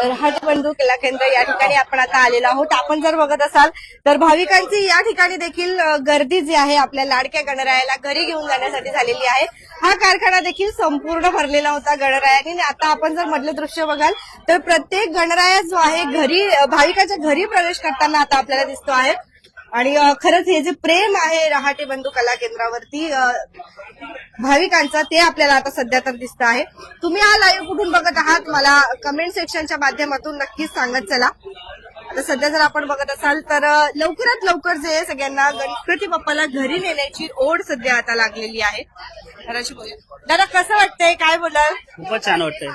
राहत बंधू कला केंद्र या ठिकाणी आपण आता आलेलो आहोत. आपण जर बघत असाल तर भाविकांची या ठिकाणी देखील गर्दी जी आहे आपल्या लाडक्या गणरायाला घरी घेऊन जाण्यासाठी झालेली आहे. हा कारखाना देखील संपूर्ण भरलेला होता गणरायाने. आणि आता आपण जर मधलं दृश्य बघाल तर प्रत्येक गणराया जो आहे घरी भाविकाच्या घरी प्रवेश करताना आता आपल्याला दिसतो आहे. आणि खरंच हे जे प्रेम आहे रहाटे बंधू कला केंद्रावरती भाविकांचा भाविकांचं ते आपल्याला आता सध्या तर दिसत आहे. तुम्ही हा लाईव्ह कुठून बघत आहात? मला कमेंट सेक्शनच्या माध्यमातून नक्कीच सांगत चला. आता सध्या जर आपण बघत असाल तर लवकरात लवकर जे सगळ्यांना गणपती बाप्पाला घरी नेण्याची ओढ सध्या आता लागलेली आहे. दादा कसं वाटतंय? काय बोलाल? खूपच छान वाटतंय.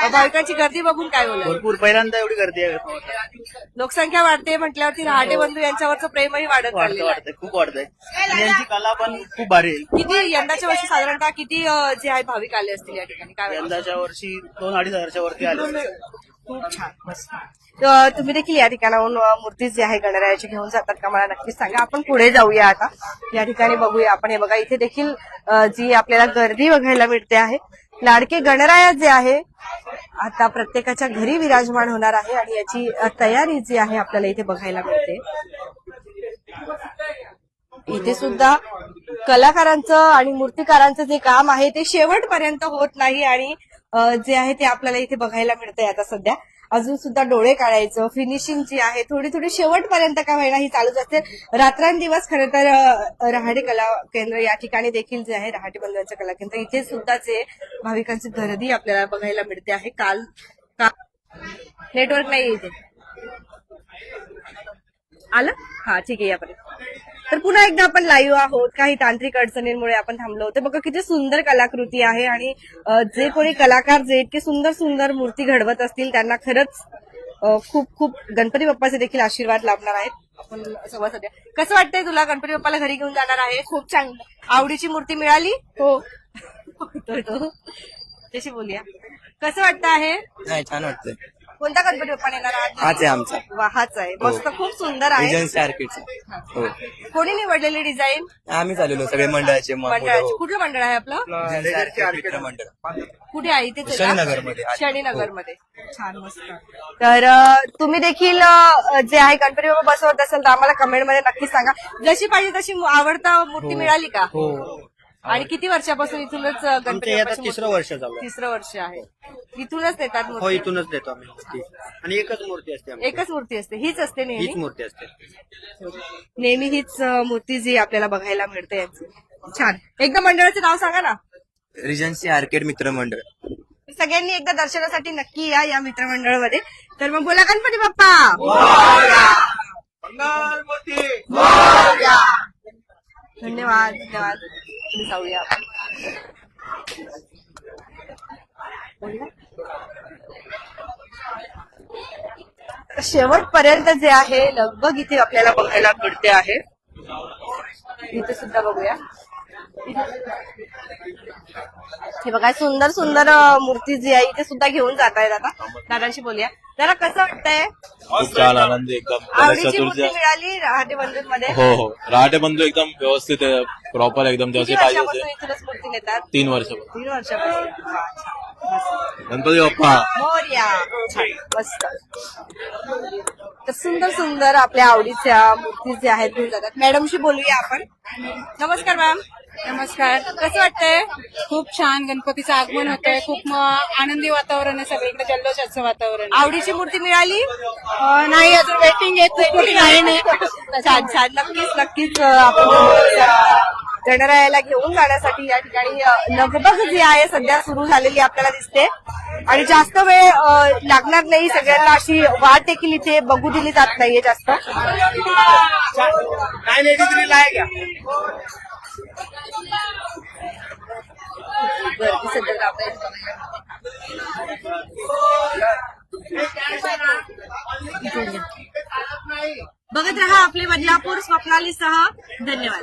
भाविकांची गर्दी बघून काय बोलाल भरपूर. पहिल्यांदा एवढी गर्दी आहे. लोकसंख्या वाढते म्हटल्यावरती रहाटे बंधू यांच्यावरचं प्रेमही वाढत वाढतं चाललेलं आहे. वाटतंय खूप वाढतंय. आणि यांची कला पण खूप भारी आहे. किती यंदाच्या वर्षी साधारणतः किती अ, जे आहे भाविक आले असतील या ठिकाणी? काय वाटतं? यंदाच्या वर्षी दोन अडीच हजारच्या वरती आले खूप छान मस्त. तुम्ही देखील या ठिकाणाहून अ, मूर्ती जी आहे गणरायाची घेऊन जातात का मला नक्कीच सांगा. आपण पुढे जाऊया आता. या ठिकाणी बघूया आपण. हे बघा इथे देखील अ, जी आपल्याला गर्दी बघायला मिळते आहे लाडके गणराया जे आहे आता प्रत्येकाच्या घरी विराजमान होणार आहे आणि याची तयारी जी आहे आपल्याला इथे बघायला मिळते. इथे सुद्धा कलाकारांचं आणि मूर्तिकारांचं जे काम आहे ते शेवटपर्यंत होत नाही आणि जे आहे ते आपल्याला इथे बघायला मिळतंय आता सध्या. अजून सुद्धा डोळे काढायचं फिनिशिंग जी आहे थोडी थोडी शेवटपर्यंत का होईना ही चालूच असते. रात्रंदिवस खरं तर अ, रहाटे कला केंद्र या ठिकाणी देखील जे आहे रहाटे बंधूंचं कला केंद्र इथे सुद्धा जे भाविकांची गर्दी आपल्याला बघायला मिळते आहे. काल नेटवर्क नाही इथे. आलं? हा ठीक आहे यापर्यंत. तर पुन्हा एकदा आपण लाईव्ह आहोत. काही तांत्रिक अडचणींमुळे आपण थांबलो होतो. बघा किती सुंदर कलाकृती आहे आणि जे कोणी कलाकार जे इतके सुंदर सुंदर मूर्ती घडवत असतील त्यांना खरंच खूप खूप गणपती बाप्पाचे देखील आशीर्वाद लाभणार आहेत. आपण सगळं सध्या कसं वाटतंय तुला? गणपती बाप्पाला घरी घेऊन जाणार आहे. खूप चांगलं आवडीची मूर्ती मिळाली? हो. तशी बोलूया. कसं वाटतं आहे? छान वाटतंय. कोणता गणपती बाप्पा येणार आज हाच आहे आमचा. वा हाच आहे. मस्त खूप सुंदर आहे. एजन्सी आर्किडचा हो. कोणी निवडलेली डिझाईन आम्ही चाललेलो सगळे मंडळाचे म- मुलं मंडळाची हो. कुठलं मंडळ आहे आपलं? एजन्सी आर्किड मित्र मंडळ. कुठे आहे इथे शनीनगरमध्ये. शनीनगरमध्ये छान मस्त. तर अ, तुम्ही देखील अ, जे आहे गणपती बाप्पा बसवत असाल तर आम्हाला कमेंटमध्ये नक्कीच सांगा. जशी पाहिजे तशी आवडता मूर्ती मिळाली का? हो. आणि किती वर्षापासून इथूनच गणपती आमच्या आता बाप्पाची तिसरं मूर्ती- वर्ष आहे. तिसरं वर्ष आहे. इथूनच देतात हो मूर्ती इथूनच देतो आम्ही मूर्ती. आणि एकच मूर्ती असते आमची. एकच मूर्ती असते. हीच असते हीच नेहमी मूर्ती असते. नेहमी हीच अ, मूर्ती जी आपल्याला बघायला मिळते यांची. छान. एकदा मंडळाचं नाव सांगा ना. रिजन्सी आर्किड मित्र मंडळ सगळ्यांनी एकदा दर्शनासाठी नक्की या या मित्रमंडळामध्ये. तर मग बोला गणपती बाप्पा. धन्यवाद धन्यवाद. जाऊया शेवटपर्यंत जे आहे लगभग इथे आपल्याला बघायला मिळते आहे. इथे सुद्धा बघूया. हे बघा सुंदर सुंदर मूर्ती जी आहे इथे सुद्धा घेऊन जात आहेत आता. दादांशी बोलूया. जरा कसं वाटतंय? खूप छान आनंदी एकदम. गणेश आवडीची मूर्ती मिळाली रहाटे बंधूंमध्ये. हो हो. रहाटे बंधू एकदम व्यवस्थित आहे. प्रॉपर एकदम जसे पाहिजे वर्षापासून तसे इथूनच मूर्ती नेतात तीन वर्ष तीन वर्षापासून. गणपती बाप्पा. मोर्या. छान मस्त. तर सुंदर सुंदर आपल्या आवडीच्या मूर्ती ज्या आहेत घेऊन जातात. मॅडमशी बोलूया आपण. नमस्कार मॅम. नमस्कार. कसं वाटतंय? खूप छान गणपतीचं आगमन होतंय. खूप म- आनंदी वातावरण आहे सगळीकडे जल्लोषाचं वातावरण आवडीची मूर्ती मिळाली? अं, नाही अजून वेटिंग आहे. खूप मोठी लाईन आहे छान छान. नक्कीच नक्कीच अं, आपण गणरायाला घेऊन जाण्यासाठी या ठिकाणी अं, लगबग जी आहे सध्या सुरू झालेली आपल्याला दिसते. आणि जास्त वेळ लागणार नाही. सगळ्यांना अशी वाट देखील इथे बघू दिली जात नाहीये जास्त. बघत रहा आपले बदलापूर स्वप्नालीसह धन्यवाद.